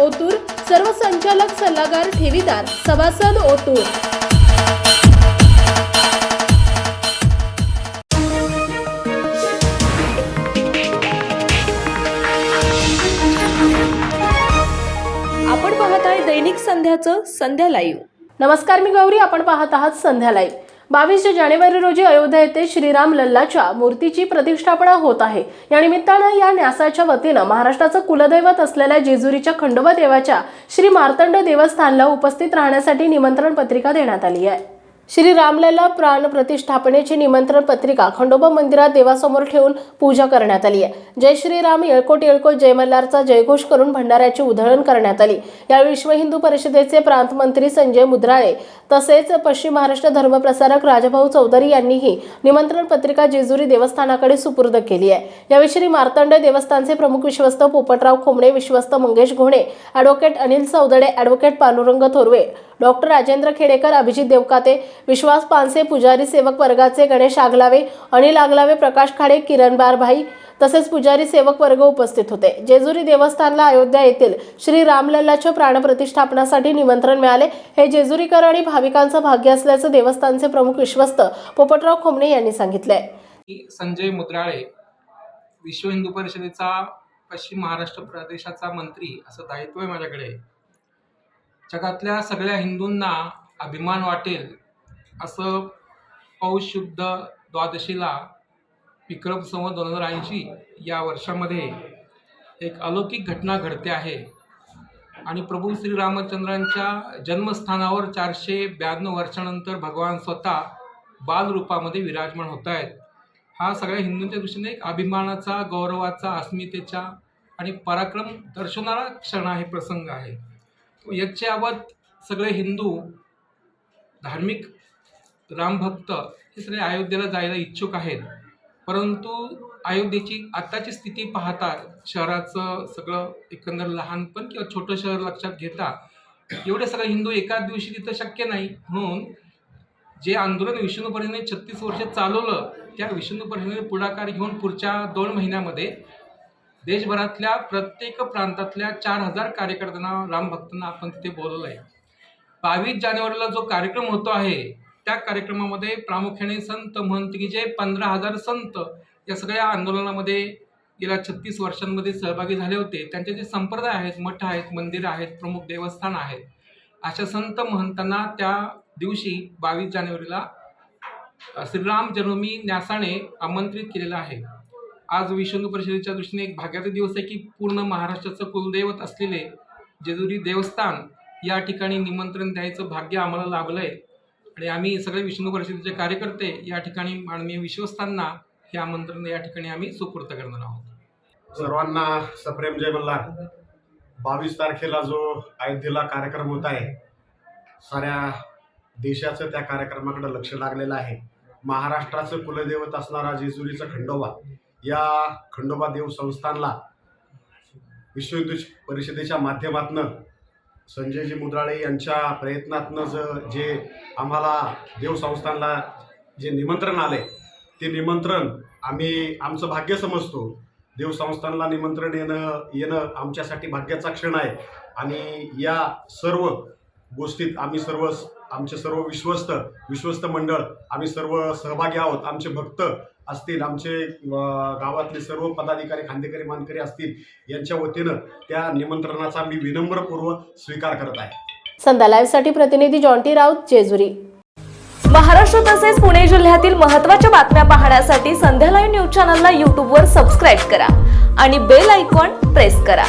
ओतूर सर्व संचालक सल्लागार ठेवीदार सभासद ओतूर. आपण पाहत आहे दैनिक संध्याचं संध्या लाईव्ह नमस्कार मी गौरी आपण पाहत आहात संध्या लाईव्ह बावीस जानेवारी रोजी अयोध्या येथे श्रीराम लल्लाच्या मूर्तीची प्रतिष्ठापना होत आहे. या निमित्तानं या न्यासाच्या वतीनं महाराष्ट्राचं कुलदैवत असलेल्या जेजुरीच्या खंडोबा देवाच्या श्री मार्तंड देवस्थानला उपस्थित राहण्यासाठी निमंत्रण पत्रिका देण्यात आली आहे. श्री रामलला प्राण प्रतिष्ठापनेची निमंत्रण पत्रिका खंडोबा मंदिरात देवासमोर ठेवून पूजा करण्यात आली आहे. जय श्रीराम येळकोट येळकोट जय मल्हारचा जयघोष करून भंडाऱ्याची उधळण करण्यात आली. यावेळी विश्व हिंदू परिषदेचे प्रांत मंत्री संजय मुद्राळे तसेच पश्चिम महाराष्ट्र धर्मप्रसारक राजभाऊ चौधरी यांनीही निमंत्रण पत्रिका जेजुरी देवस्थानाकडे सुपूर्द केली आहे. यावेळी श्री मार्तंड देवस्थानचे प्रमुख विश्वस्त पोपटराव खोमणे विश्वस्त Mangesh Ghone advocate Anil Saudade advocate Pandurang Thorave doctor Rajendra Khedekar Abhijit Devkate Vishwas Panse पुजारी सेवक वर्गाचे गणेश आगलावे अनिल आगलावे प्रकाश खाडे किरण बारभाई तसेच पुजारी सेवक वर्ग उपस्थित होते. जेजुरी देवस्थानला अयोध्या येथील श्री रामलल्लाच्या प्राणप्रतिष्ठापनासाठी निमंत्रण मिळाले. हे जेजुरीकर आणि भाविकांचं भाग्य असल्याचं देवस्थानचे प्रमुख विश्वस्त पोपटराव खोमणे यांनी सांगितले संजय मुद्राळे विश्व हिंदू परिषदेचा पश्चिम महाराष्ट्र प्रदेशाचा मंत्री असं दायित्व आहे माझ्याकडे. जगातल्या सगळ्या हिंदूंना अभिमान वाटेल असं पौष शुद्ध द्वादशीला विक्रम संवत दोन हजार ऐंशी या वर्षामध्ये एक अलौकिक घटना घडते आहे. आणि प्रभू श्रीरामचंद्रांच्या जन्मस्थानावर चारशे ब्याण्णव वर्षानंतर भगवान स्वतः बालरूपामध्ये विराजमान होत आहेत. हा सगळ्या हिंदूंच्या दृष्टीने एक अभिमानाचा गौरवाचा अस्मितेचा आणि पराक्रम दर्शवणारा क्षण आहे प्रसंग आहे. याच्यावत सगळे हिंदू धार्मिक रामभक्त हे सगळे अयोध्येला जायला इच्छुक आहेत. परंतु अयोध्येची आत्ताची स्थिती पाहता शहराचं सगळं एकंदर लहानपण किंवा छोटं शहर लक्षात घेता एवढे सगळे हिंदू एकाच दिवशी तिथं शक्य नाही. म्हणून जे आंदोलन विष्णू परिषदेने छत्तीस वर्ष चालवलं त्या विष्णू परिषदेने पुढाकार घेऊन पुढच्या दोन महिन्यामध्ये देशभरातल्या प्रत्येक प्रांतातल्या चार हजार कार्यकर्त्यांना रामभक्तांना आपण तिथे बोलवलं आहे बावीस जानेवारीला जो कार्यक्रम होतो आहे त्या कार्यक्रमामध्ये प्रामुख्याने संत महंत की जे पंधरा हजार संत या सगळ्या आंदोलनामध्ये गेल्या छत्तीस वर्षांमध्ये सहभागी झाले होते. त्यांचे जे संप्रदाय आहेत मठ आहेत मंदिरं आहेत प्रमुख देवस्थान आहेत अशा संत महंतांना त्या दिवशी बावीस जानेवारीला श्रीराम जन्मभूमी न्यासाने आमंत्रित केलेलं आहे. आज विश्व परिषदेच्या दृष्टीने एक भाग्याचा दिवस आहे की पूर्ण महाराष्ट्राचं कुलदैवत असलेले जेजुरी देवस्थान या ठिकाणी निमंत्रण द्यायचं भाग्य आम्हाला लाभलं आहे आणि आम्ही सगळे विष्णू परिषदेचे कार्यकर्ते या ठिकाणी माननीय विश्वस्तांना हे आमंत्रण या ठिकाणी आम्ही सुपूर्त करणार आहोत. सर्वांना सप्रेम जय मल्हार बावीस तारखेला जो अयोध्येला कार्यक्रम होत आहे साऱ्या देशाचं त्या कार्यक्रमाकडे लक्ष लागलेलं आहे. महाराष्ट्राचं कुलदैवत असणारा जेजुरीचा खंडोबा या खंडोबा देव संस्थानला विश्व हिंदू परिषदेच्या माध्यमातनं संजयजी मुद्राळे यांच्या प्रयत्नातनं ज जे आम्हाला देव संस्थानला जे निमंत्रण आले ते निमंत्रण आम्ही आमचं भाग्य समजतो. देवसंस्थानला निमंत्रण येणं येणं आमच्यासाठी भाग्याचा क्षण आहे. आणि या सर्व गोष्टीत आम्ही सर्व आमचे सर्व विश्वस्त विश्वस्त मंडळ आम्ही सर्व सहभागी आहोत. आमचे भक्त असतील आमचे गावातले सर्व पदाधिकारी खांदेकरी मानकरी असतील यांच्या वतीनं त्या निमंत्रणाचा मी विनम्रपूर्व स्वीकार करत आहे. संध्या लाईव्हसाठी प्रतिनिधी जॉन्टी राऊत जेजुरी. महाराष्ट्र तसेच पुणे जिल्ह्यातील महत्त्वाच्या बातम्या पाहण्यासाठी संध्या लाईव्ह न्यूज चॅनलला यूट्यूबवर सबस्क्राईब करा आणि बेल आयकॉन प्रेस करा.